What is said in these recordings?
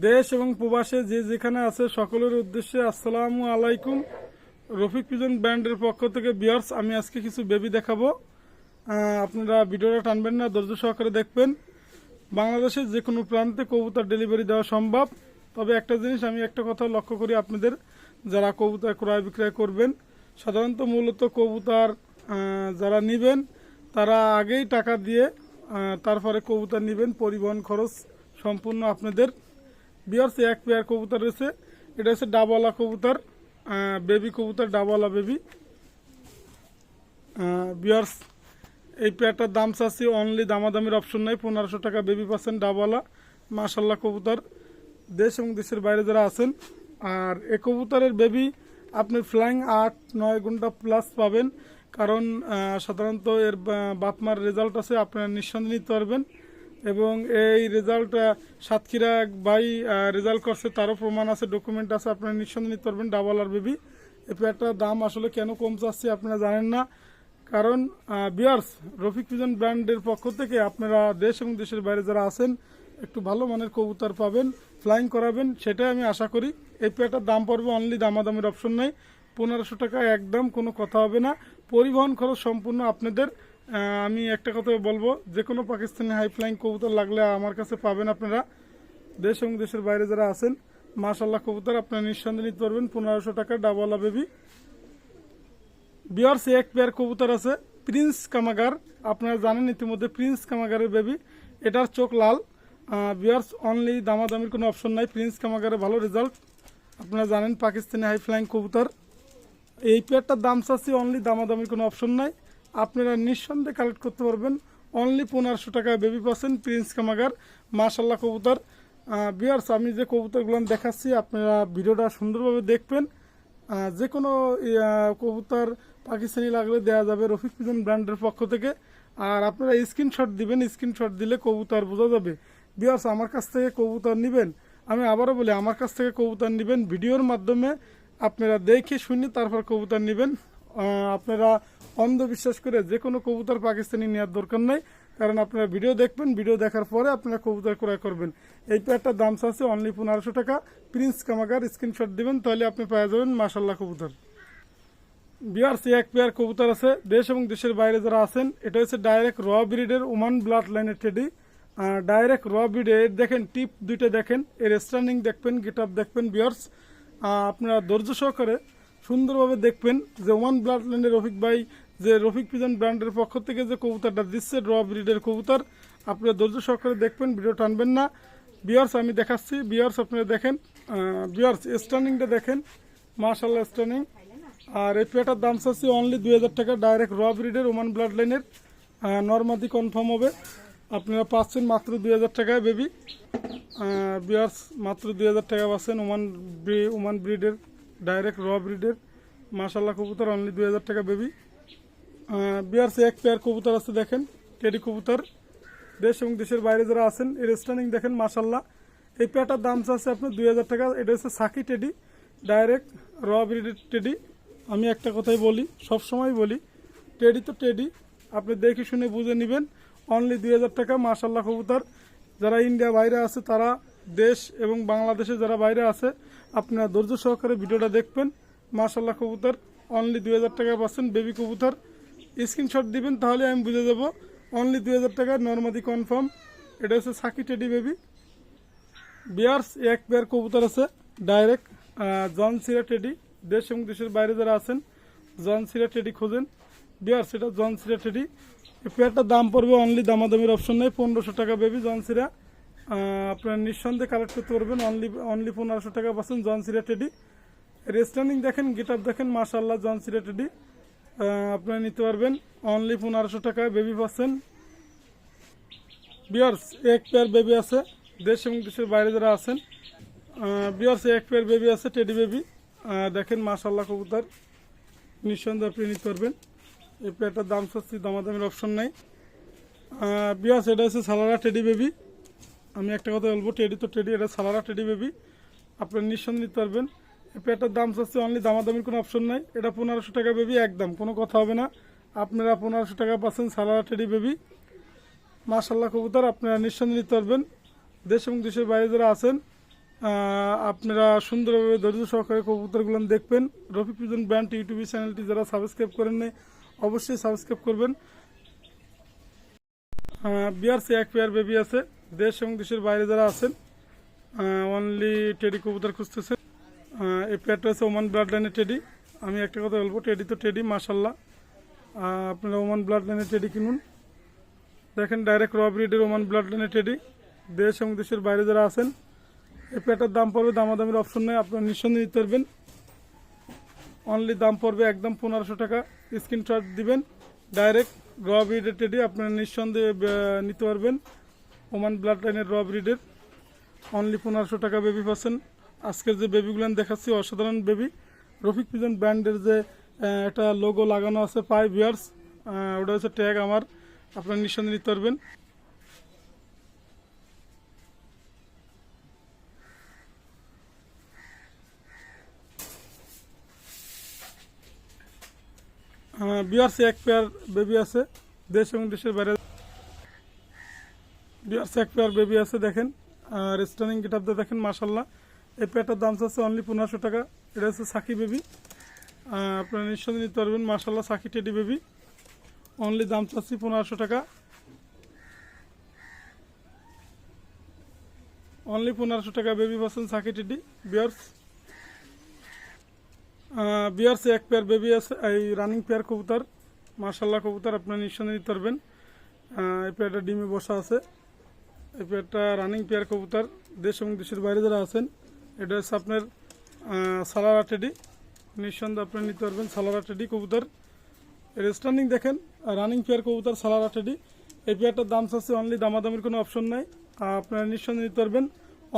দেশ এবং প্রবাসে যে যেখানে আছে সকলের উদ্দেশ্যে আসসালামু আলাইকুম। রফিক পিজন ব্র্যান্ডের পক্ষ থেকে বিয়ার্স আমি আজকে কিছু বেবি দেখাবো। আপনারা ভিডিওটা টানবেন না, ধৈর্য সহকারে দেখবেন। বাংলাদেশের যে কোনো প্রান্তে কবুতার ডেলিভারি দেওয়া সম্ভব। তবে একটা জিনিস আমি একটা কথা লক্ষ্য করি আপনাদের, যারা কবুতর ক্রয় বিক্রয় করবেন, সাধারণত মূলত কবুতার যারা নেবেন, তারা আগেই টাকা দিয়ে তারপরে কবুতর নেবেন, পরিবহন খরচ সম্পূর্ণ আপনাদের। বিয়ার্স, এক পেয়ার কবুতর রয়েছে। এটা হচ্ছে ডাবওয়ালা কবুতর বেবি কবুতর ডাবওয়ালা বেবি। বিয়ার্স, এই পেয়ারটার দাম চাচ্ছি অনলি দামাদামির অপশন নাই, পনেরোশো টাকা বেবি পাচ্ছেন ডাবওয়ালা মাশাল্লাহ কবুতর। দেশ এবং দেশের বাইরে যারা আছেন, আর এ কবুতরের বেবি আপনি ফ্লাইং আট, নয় ঘণ্টা প্লাস পাবেন। কারণ সাধারণত এর বাপমার রেজাল্ট আছে, আপনারা নিঃসন্দেহে নিতে পারবেন। এবং এই রেজাল্ট সাতক্ষীরা ভাই রেজাল্ট করছে, তারও প্রমাণ আছে ডকুমেন্ট আছে, আপনারা নিঃসন্দেহে নিতে পারবেন ডাবল আর বেবি এই পেয়ারটার দাম আসলে কেন কম চাচ্ছে আপনারা জানেন না। কারণ বিয়ার্স, রফিক পিজন ব্র্যান্ডের পক্ষ থেকে আপনারা দেশ এবং দেশের বাইরে যারা আছেন, একটু ভালো মানের কবুতর পাবেন ফ্লাইং করাবেন, সেটাই আমি আশা করি। এই পেয়ারটার দাম পড়বে অনলি দামাদামের অপশন নেই। পনেরোশো টাকা একদম কোনো কথা হবে না। পরিবহন খরচ সম্পূর্ণ আপনাদের। আমি একটা কথা বলব যে কোনো পাকিস্তানি হাই ফ্লাইং কবুতর লাগলে আমার কাছে পাবেন আপনারা। দেশ এবং দেশের বাইরে যারা আছেন মাশাল্লাহ কবুতর আপনারা নিঃসন্দেহে নিতে পারবেন, পনেরোশো টাকা ডাবলা বেবি বিয়ার্স, এক পেয়ার কবুতর আছে প্রিন্স কামাগার আপনারা জানেন ইতিমধ্যে প্রিন্স কামাগারের বেবি এটার চোখ লাল। বিয়ার্স অনলি দামাদামির কোনো অপশন নাই প্রিন্স কামাগারের ভালো রেজাল্ট আপনারা জানেন পাকিস্তানি হাই ফ্লাইং কবুতর। এই পেয়ারটার দাম চাচ্ছি অনলি দামাদামির কোনো অপশন নাই। আপনারা নিঃসন্দেহে কালেক্ট করতে পারবেন। অনলি পনেরোশো টাকায় বেবি পাচ্ছেন প্রিন্স কামাগার মাশাল্লাহ কবুতর। বিয়ার্স আমি যে কবুতরগুলো দেখাচ্ছি, আপনারা ভিডিওটা সুন্দরভাবে দেখবেন। যে কোনো কবুতর পাকিস্তানি লাগলে দেওয়া যাবে রফিক পিজন ব্র্যান্ডের পক্ষ থেকে। আর আপনারা স্ক্রিনশট দিবেন স্ক্রিনশট দিলে কবুতর বোঝা যাবে। বিয়ার্স আমার কাছ থেকে কবুতর নেবেন। আমি আবারও বলি, আমার কাছ থেকে কবুতর নেবেন। ভিডিওর মাধ্যমে আপনারা দেখে শুনে তারপর কবুতর নেবেন। আপনারা অন্ধবিশ্বাস করে যে কোনো কবুতর পাকিস্তানি নেওয়ার দরকার নাই। কারণ আপনারা ভিডিও দেখবেন, ভিডিও দেখার পরে আপনারা কবুতর ক্রয় করবেন। এই পেয়ারটার দাম আছে অনলি পনেরোশো টাকা। প্রিন্স কামাগার স্ক্রিনশট দিবেন, তাহলে আপনি পেয়ে যাবেন মাসাল্লাহ কবুতর। বিয়ার্স এক পেয়ার কবুতর আছে। দেশ এবং দেশের বাইরে যারা আছেন, এটা হচ্ছে ডাইরেক্ট র ব্রিডের ওমান ব্লাড লাইনের টেডি ডাইরেক্ট র ব্রিডে দেখেন টিপ দুইটা দেখেন। এর স্ট্যান্ডিং দেখবেন গেট দেখবেন বিয়ার্স আপনারা ধৈর্য সহকারে সুন্দরভাবে দেখবেন যে ওমান ব্লাড লাইনের রফিক ভাই, যে রফিক পিজন ব্র্যান্ডের পক্ষ থেকে যে কবুতরটা দিচ্ছে র ব্রিডের কবুতর, আপনারা ধৈর্য সহকারে দেখবেন, ভিডিও টানবেন না। বিয়ার্স আমি দেখাচ্ছি। বিয়ার্স আপনারা দেখেন বিয়ার্স স্ট্যান্ডিংটা দেখেন। মার্শাল্লাহ স্ট্যান্ডিং আর এই পেটার দাম চাচ্ছি অনলি দুই হাজার টাকা ডাইরেক্ট র ব্রিডের ওমান ব্লাড লাইনের নর্মাদি কনফার্ম হবে। আপনারা পাচ্ছেন মাত্র দুই হাজার টাকায় বেবি বিয়ার্স মাত্র দুই হাজার টাকা পাচ্ছেন ওমান ওমান ব্রিডের ডাইরেক্ট র ব্রিডের মাশাল্লাহ কবুতর অনলি দুই হাজার টাকা বেবি বিয়ার্স এক পেয়ার কবুতর আছে দেখেন টেডি কবুতর। দেশ এবং দেশের বাইরে যারা আছেন, এর স্ট্যান্ডিং দেখেন মাশাল্লাহ এই পেয়ারটার দাম চাচ্ছে আপনার দুই হাজার টাকা। এটা হচ্ছে সাকি টেডি ডাইরেক্ট র ব্রিডের টেডি আমি একটা কথাই বলি সব সময় বলি টেডি তো টেডি আপনি দেখে শুনে বুঝে নেবেন। অনলি দুই হাজার টাকা মাশাল্লাহ কবুতর। যারা ইন্ডিয়া বাইরে আছে, তারা দেশ এবং বাংলাদেশে যারা বাইরে আছে, আপনারা ধৈর্য সহকারে ভিডিওটা দেখবেন। মাশাল্লাহ কবুতর অনলি দুই হাজার টাকা পাচ্ছেন বেবি কবুতর। স্ক্রিনশট দিবেন, তাহলে আমি বুঝে দেবো অনলি দুই হাজার টাকা নর্মাদি কনফার্ম এটা হচ্ছে সাকি টেডি বেবি বিয়ার্স এক পেয়ার কবুতর আছে ডাইরেক্ট জন সিরা টেডি দেশ এবং দেশের বাইরে যারা আছেন জন সিরা টেডি খোঁজেন। বিয়ার্স এটা জন সিরা টেডি এই পেয়ারটার দাম পড়বে অনলি দামাদামির অপশন নেই। পনেরোশো টাকা বেবি জন সিরা আপনার নিঃসন্দেহে কালেক্ট করতে পারবেন। অনলি অনলি পনেরোশো টাকা পাচ্ছেন জন সিরা টেডি রেস্টার্নিং দেখেন গেট আপ দেখেন মাশাল্লাহ জন সিরা টেডি আপনারা নিতে পারবেন। অনলি পনেরোশো টাকায় বেবি পাচ্ছেন। বিয়ার্স এক পেয়ার বেবি আছে। দেশ এবং দেশের বাইরে যারা আছেন বিয়ার্স এক পেয়ার বেবি আছে টেডি বেবি দেখেন মাশাল্লাহ কবুতর। নিঃসন্দেহে আপনি নিতে পারবেন। এই পেয়ারটার দাম সত্যি দামাদামির অপশন নাই। বিয়ার্স এটা হচ্ছে সালারা টেডি বেবি আমি একটা কথা বলব টেডি তো টেডি এটা সালারা টেডি বেবি আপনারা নিঃসন্দেহে নিতে পারবেন। পেয়ারটার দাম চাচ্ছে অনলি দামাদামির কোনো অপশন নাই। এটা পনেরোশো টাকা বেবি একদম। কোনো কথা হবে না। আপনারা পনেরোশো টাকা পাচ্ছেন সালারা টেডি বেবি মাশাল্লাহ কবুতর, আপনারা নিঃসন্দেহে নিতে পারবেন। দেশ এবং দেশের বাইরে যারা আছেন আপনারা সুন্দরভাবে ধৈর্য সহকারে কবুতরগুলো দেখবেন। রফিক পিজন ব্র্যান্ড ইউটিউব চ্যানেলটি যারা সাবস্ক্রাইব করেন নাই, অবশ্যই সাবস্ক্রাইব করবেন। বিয়ারসি এক পেয়ার বেবি আছে। দেশ এবং দেশের বাইরে যারা আছেন অনলি টেডি কবুতর খুঁজতেছে এই পেয়ারটা আছে ওমান ব্লাড লাইনের টেডি আমি একটা কথা বলব টেডি তো টেডি মাসাল্লাহ আপনারা ওমান ব্লাড লাইনের টেডি কিনুন। দেখেন ডাইরেক্ট র ব্রিডের ওমান ব্লাড লাইনের টেডি দেশ এবং দেশের বাইরে যারা আছেন, এই পেয়ারটার দাম পড়বে, দামাদামির অপশন নেই, আপনারা নিঃসন্দেহে নিতে পারবেন। অনলি দাম পড়বে একদম পনেরোশো টাকা। স্ক্রিনশট দিবেন ডাইরেক্ট র ব্রিডের টেডি আপনারা নিঃসন্দেহে নিতে পারবেন। ওমান ব্লাড লাইনের র ব্রিডের অনলি পনেরোশো টাকা বেবি পাচ্ছেন। আজকের যে বেবিগুলো দেখাচ্ছি, অসাধারণ বেবি রফিক পিজন ব্র্যান্ডের যে একটা লোগো লাগানো আছে পাই বিয়ার্স ওটা হচ্ছে ট্যাগ আমার। আপনারা নিঃসন্দেহে নিতে পারবেন। বিয়ার্সে এক পেয়ার বেবি আছে, দেশ এবং দেশের বাইরে। বিয়ার্সে এক পেয়ার বেবি আছে দেখেন। আর স্টানিং গেটআপটা দেখেন মাসাল্লাহ এই পেয়ারটার দাম আছে অনলি পনেরোশো টাকা। এটা হচ্ছে সাকি বেবি আপনারা নিঃসন্দেহে নিতে পারবেন। মাসাল্লাহ সাকি টেডি বেবি অনলি দাম চাচ্ছি পনেরোশো টাকা। অনলি পনেরোশো টাকা বেবি পাচ্ছেন সাকি টেডি বিয়ার্স বিয়ার্সে এক পেয়ার বেবি আছে। এই রানিং পেয়ার কবুতর। মার্শাল্লাহ কবুতর আপনারা নিঃসন্দেহে নিতে পারবেন। এই পেয়ারটা ডিমে বসা আছে। পেয়ারটা রানিং পেয়ার কবুতর, দেশ এবং দেশের বাইরে যারা আছেন, এটা হচ্ছে আপনার সালারা টেডি নিঃসন্দেহে আপনি নিতে পারবেন সালারা টেডি কবুতর। এর স্ট্যান্ডিং দেখেন রানিং পেয়ার কবুতর সালারা টেডি এই পেয়ারটার দাম চাচ্ছে অনলি দামাদামির কোনো অপশন নাই। আপনারা নিঃসন্দেহে নিতে পারবেন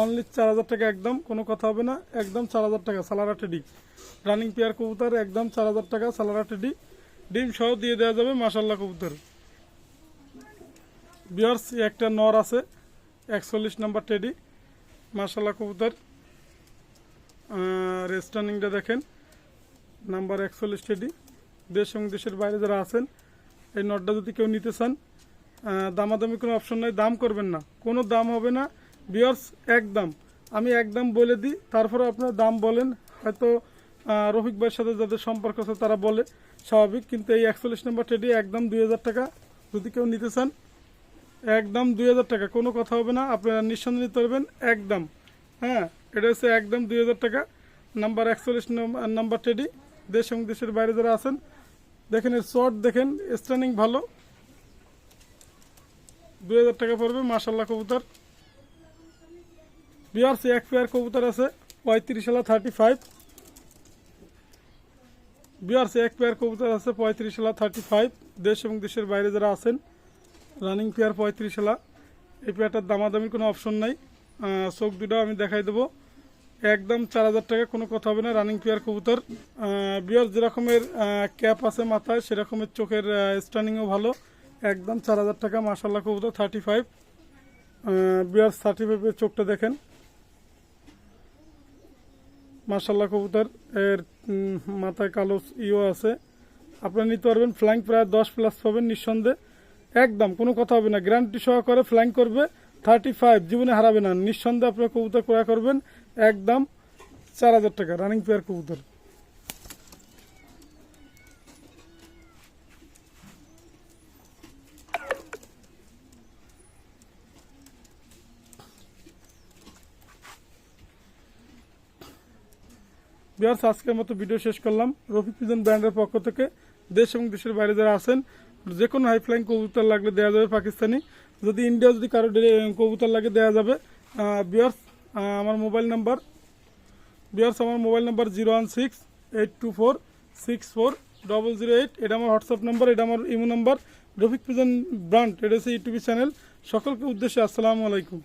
অনলি চার হাজার টাকা একদম, কোনো কথা হবে না, একদম চার হাজার টাকা সালারা টেডি রানিং পেয়ার কবুতর, একদম চার হাজার টাকা সালারা টেডি ডিম সহ দিয়ে দেওয়া যাবে মাসাল্লাহ কবুতর। বিয়ার্স, একটা নর আছে। একচল্লিশ নাম্বার টেডি মাসাল্লাহ কবুতর। আর স্টার্নিংটা দেখেন, নাম্বার একচল্লিশ টেডি। দেশ এবং দেশের বাইরে যারা আছেন, এই নটটা যদি কেউ নিতে চান দামাদামি কোনো অপশন নাই, দাম করবেন না। কোনো দাম হবে না। বিয়ার্স একদম আমি একদম বলে দিই তারপরে আপনার দাম বলেন। হয়তো রফিক ভাইয়ের সাথে যাদের সম্পর্ক আছে, তারা বলে, স্বাভাবিক। কিন্তু এই একচল্লিশ নম্বর টেডি একদম দুই হাজার টাকা যদি কেউ নিতে চান একদম দুই হাজার টাকা। কোনো কথা হবে না, আপনারা নিঃসন্দেহে নিতে পারবেন, একদম। হ্যাঁ এটা হচ্ছে একদম দুই হাজার টাকা। নাম্বার একচল্লিশ নাম্বার টেডি, দেশ এবং দেশের বাইরে যারা আছেন, দেখেন এর শর্ট দেখেন স্ট্যান্ডিং ভালো। দুই হাজার টাকা পড়বে মাসাল্লাহ কবুতর। বিআরসি এক পেয়ার কবুতর আছে, পঁয়ত্রিশ হালা থার্টি ফাইভ বিআরসি এক পেয়ার কবুতর আছে, পঁয়ত্রিশ হালা থার্টি ফাইভ দেশ এবং দেশের বাইরে যারা আছেন রানিং পেয়ার পঁয়ত্রিশ হালা। এই পেয়ারটার দামাদামির কোনো অপশন নাই। চোখ দুটো আমি দেখাই দেবো। একদম চার হাজার টাকা কোনো কথা হবে না রানিং পেয়ার কবুতর। বিয়ার যেরকমের ক্যাপ আছে মাথায়, সেরকমের চোখের স্টানিংও ভালো। একদম চার হাজার টাকা মাসাল্লাহ কবুতর থার্টি ফাইভ বিয়ার থার্টি ফাইভের চোখটা দেখেন। মাসাল্লাহ কবুতর, এর মাথায় কালো ইও আছে। আপনারা নিতে পারবেন ফ্লাইং প্রায় দশ প্লাস পাবেন নিঃসন্দেহে। একদম, কোনো কথা হবে না। গ্যারান্টি সহকারে ফ্লাইং করবে থার্টি ফাইভ জীবনে হারাবে না। নিঃসন্দেহে আপনারা কবুতর ক্রয় করবেন, একদম চার হাজার টাকা রানিং পেয়ার কবুতর। আজকের মতো ভিডিও শেষ করলাম। রফিক ব্র্যান্ডের পক্ষ থেকে দেশ এবং দেশের বাইরে যারা আছেন যে কোনো হাই ফ্লাইং কবুতর লাগলে দেওয়া যাবে পাকিস্তানি। যদি ইন্ডিয়া যদি কারও কবুতর লাগে দেওয়া যাবে। বিয়ার্স আমার মোবাইল নাম্বার বিয়ার্স আমার mobile number zero one six eight two four six four double zero eight এটা আমার হোয়াটসঅ্যাপ নাম্বার এটা আমার imo number Rafiq pigeon brand এটা হচ্ছে ইউটিউব চ্যানেল সকলকে উদ্দেশ্যে আসসালামু আলাইকুম।